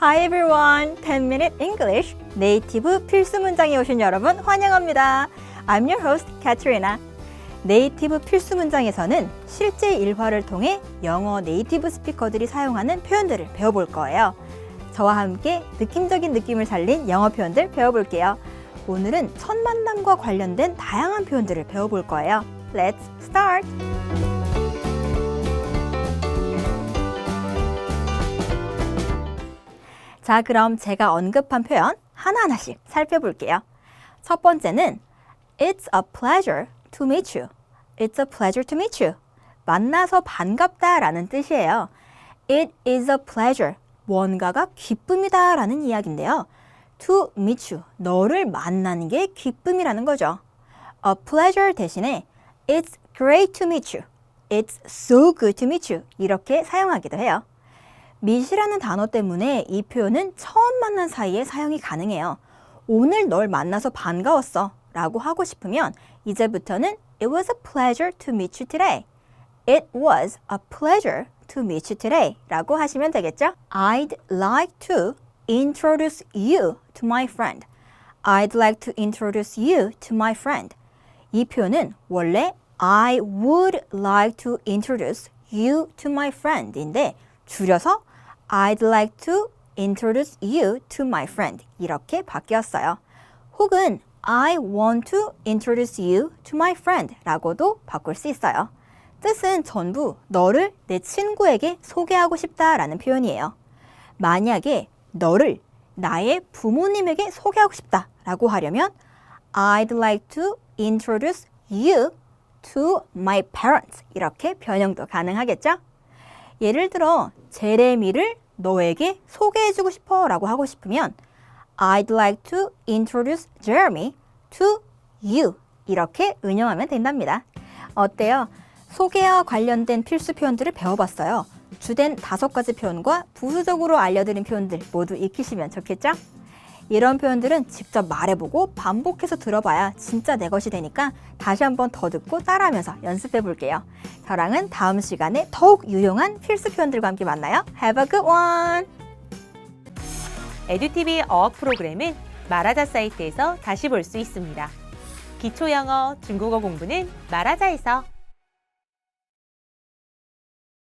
Hi everyone, 10 Minute English 네이티브 필수 문장에 오신 여러분 환영합니다. I'm your host, Katrina. 네이티브 필수 문장에서는 실제 일화를 통해 영어 네이티브 스피커들이 사용하는 표현들을 배워볼 거예요. 저와 함께 느낌적인 느낌을 살린 영어 표현들 배워볼게요. 오늘은 첫 만남과 관련된 다양한 표현들을 배워볼 거예요. Let's start! 자, 그럼 제가 언급한 표현 하나하나씩 살펴볼게요. 첫 번째는 It's a pleasure to meet you. It's a pleasure to meet you. 만나서 반갑다 라는 뜻이에요. It is a pleasure. 뭔가가 기쁨이다 라는 이야기인데요. To meet you. 너를 만나는 게 기쁨이라는 거죠. A pleasure 대신에 It's great to meet you. It's so good to meet you. 이렇게 사용하기도 해요. Meet이라는 단어 때문에 이 표현은 처음 만난 사이에 사용이 가능해요. 오늘 널 만나서 반가웠어 라고 하고 싶으면 이제부터는 It was a pleasure to meet you today. It was a pleasure to meet you today 라고 하시면 되겠죠? I'd like to introduce you to my friend. I'd like to introduce you to my friend. 이 표현은 원래 I would like to introduce you to my friend인데 줄여서 I'd like to introduce you to my friend 이렇게 바뀌었어요. 혹은 I want to introduce you to my friend 라고도 바꿀 수 있어요. 뜻은 전부 너를 내 친구에게 소개하고 싶다 라는 표현이에요. 만약에 너를 나의 부모님에게 소개하고 싶다 라고 하려면 I'd like to introduce you to my parents 이렇게 변형도 가능하겠죠? 예를 들어 제레미를 너에게 소개해주고 싶어 라고 하고 싶으면 I'd like to introduce Jeremy to you 이렇게 응용하면 된답니다. 어때요? 소개와 관련된 필수 표현들을 배워봤어요. 주된 다섯 가지 표현과 부수적으로 알려드린 표현들 모두 익히시면 좋겠죠? 이런 표현들은 직접 말해보고 반복해서 들어봐야 진짜 내 것이 되니까 다시 한번 더 듣고 따라하면서 연습해 볼게요. 저랑은 다음 시간에 더욱 유용한 필수 표현들과 함께 만나요. Have a good one! 에듀티비 어학 프로그램은 마라자 사이트에서 다시 볼 수 있습니다. 기초 영어, 중국어 공부는 마라자에서